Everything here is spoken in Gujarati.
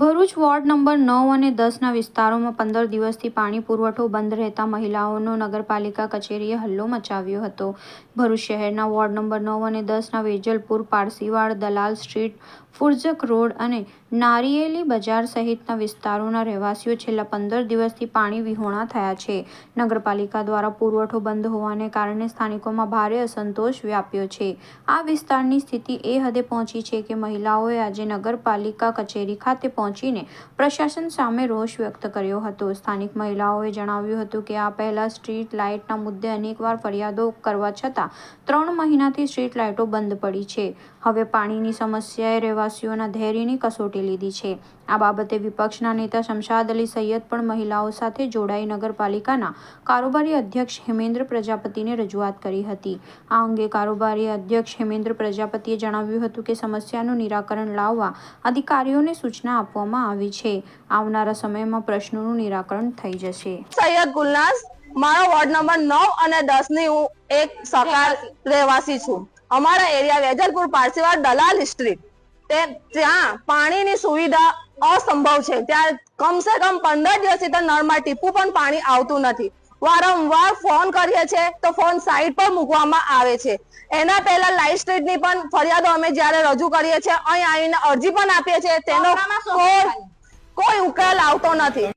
ભરૂચ વોર્ડ નંબર નવ અને દસના વિસ્તારોમાં પંદર દિવસથી પાણી પુરવઠો બંધ રહેતા મહિલાઓનો નગરપાલિકા કચેરીએ હલ્લો મચાવ્યો હતો. ભરૂચ શહેરના વોર્ડ નંબર નવ અને દસના વેજલપુર, પારસીવાડ, દલાલ સ્ટ્રીટ, ફુરજક રોડ અને નારિયેલી બજાર સહિતના વિસ્તારોના રહેવાસીઓ છેલ્લા પંદર દિવસથી પાણી વિહોણા થયા છે. નગરપાલિકા દ્વારા પુરવઠો બંધ હોવાને કારણે સ્થાનિકોમાં ભારે અસંતોષ વ્યાપ્યો છે. આ વિસ્તારની સ્થિતિ એ હદે પહોંચી છે કે મહિલાઓએ આજે નગરપાલિકા કચેરી ખાતે પહોંચીને પ્રશાસન સામે રોષ વ્યક્ત કર્યો હતો. સ્થાનિક મહિલાઓએ જણાવ્યું હતું કે, આ પહેલા સ્ટ્રીટ લાઇટના મુદ્દે અનેકવાર ફરિયાદો કરવા છતાં ત્રણ મહિનાથી સ્ટ્રીટ લાઇટો બંધ પડી છે. હવે પાણીની સમસ્યાએ રહેવાસીઓના ધૈર્યની કસોટી લીધી છે. આ બાબતે વિપક્ષના નેતા શમશાદ અલી સૈયદ પણ મહિલાઓ સાથે જોડાઈ નગરપાલિકાના કારોબારી અધ્યક્ષ હેમેન્દ્ર પ્રજાપતિને રજૂઆત કરી હતી. આ અંગે કારોબારી અધ્યક્ષ હેમેન્દ્ર પ્રજાપતિએ જણાવ્યું હતું કે, સમસ્યાનું નિરાકરણ લાવવા અધિકારીઓને સૂચના આપવામાં આવી છે. આવનારા સમયમાં પ્રશ્નોનું નિરાકરણ થઈ જશે. સૈયદ ગુલનાસ, મારો વોર્ડ નંબર નવ અને દસની હું એક સહકાર રહેવાસી છું. અમારા એરિયા વેજલપુર પારસીવાડ દલાલ સ્ટ્રીટ તે ત્યાં પાણીની સુવિધા અસંભવ છે. ત્યાં કમસે કમ પંદર દિવસથી તો નળમાં ટીપું પણ પાણી આવતું નથી. વારંવાર ફોન કરીએ છીએ તો ફોન સાઈડ પર મૂકવામાં આવે છે. એના પહેલા લાઈફ સ્ટ્રીટની પણ ફરિયાદો અમે જ્યારે રજૂ કરીએ છીએ, અહીં આવીને અરજી પણ આપીએ છીએ. તેનો કોઈ ઉકેલ આવતો નથી.